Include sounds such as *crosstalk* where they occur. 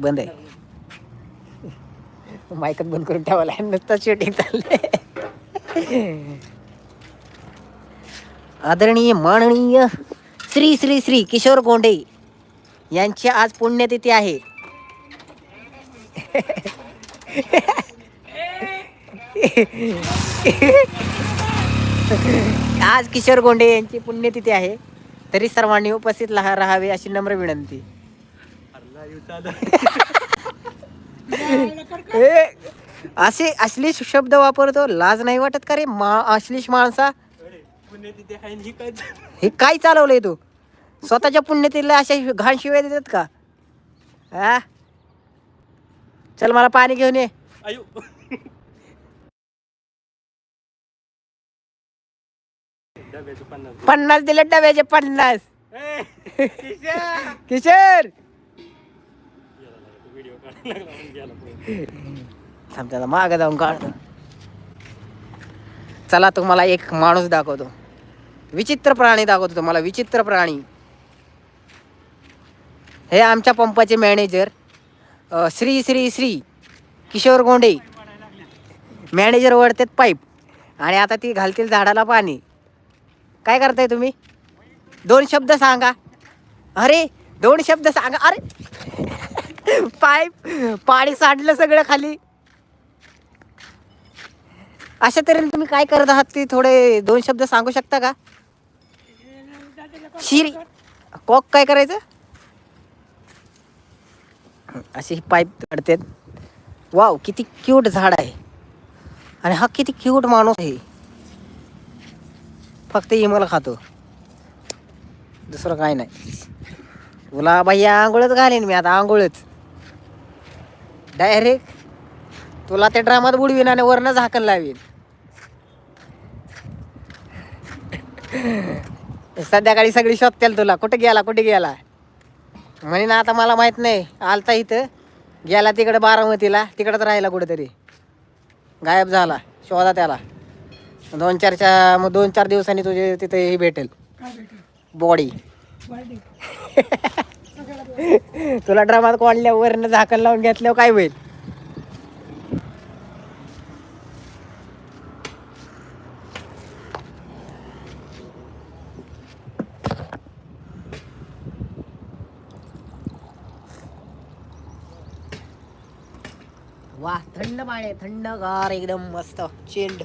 बंद आहे. मायकत बंद करून ठेवायला आहे. नुसतं शूटिंग चाललंय. आदरणीय माननीय श्री श्री श्री किशोर गोंडे यांची आज पुण्यतिथी आहे. आज किशोर गोंडे यांची पुण्यतिथी आहे. तरी सर्वांनी उपस्थित लहा राहावे अशी नम्र विनंती. *laughs* ए, असे अश्लीष शब्द वापरतो लाज नाही वाटत का रे मा अश्लीष माणसा? हे काय चालवलंय तू? स्वतःच्या पुण्यतिला अशा घाण शिवाय देतात का? हा चल मला पाणी घेऊन ये. पन्नास दिले डब्याचे पन्नास. किशोर! थांब त्याला मागं जाऊन काढतो. चला तुम्हाला एक माणूस दाखवतो. विचित्र प्राणी दाखवतो तुम्हाला विचित्र प्राणी. हे आमच्या पंपाचे मॅनेजर श्री श्री श्री किशोर गोंडे. मॅनेजर वळतात पाईप आणि आता ती घालतील झाडाला पाणी. काय करताय तुम्ही? दोन शब्द सांगा. अरे दोन शब्द सांगा. अरे पाईप पाणी सांडलं सगळं खाली. अशा तऱ्हेने तुम्ही काय करत आहात ते थोडे दोन शब्द सांगू शकता का? शिरी. कॉक काय करायचं? अशी ही पाईप काढतात. वाव किती क्यूट झाड आहे. आणि हा किती क्यूट माणूस आहे. फक्त इमल खातो. दुसरं काय नाही. तुला बाई आंघोळच घालेन मी आता आंघोळच. डायरेक्ट तुला त्या ड्रामात बुडवीन आणि वरनं झाकण लावीन. संध्याकाळी सगळी शोधतील तुला. कुठे गेला कुठे गेला? म्हणे ना आता मला माहीत नाही. आलता इथं. गेला तिकडे बारामतीला. तिकडंच राहिला कुठेतरी. गायब झाला. शोधा त्याला. दोन चारच्या मग दोन चार दिवसांनी तुझे तिथे हे भेटेल. बॉडी *laughs* तुला ड्रामात कोणल्या वरनं झाकण लावून घेतल्यावर काय होईल? वा थंड पाणी थंडगार एकदम मस्त चेंड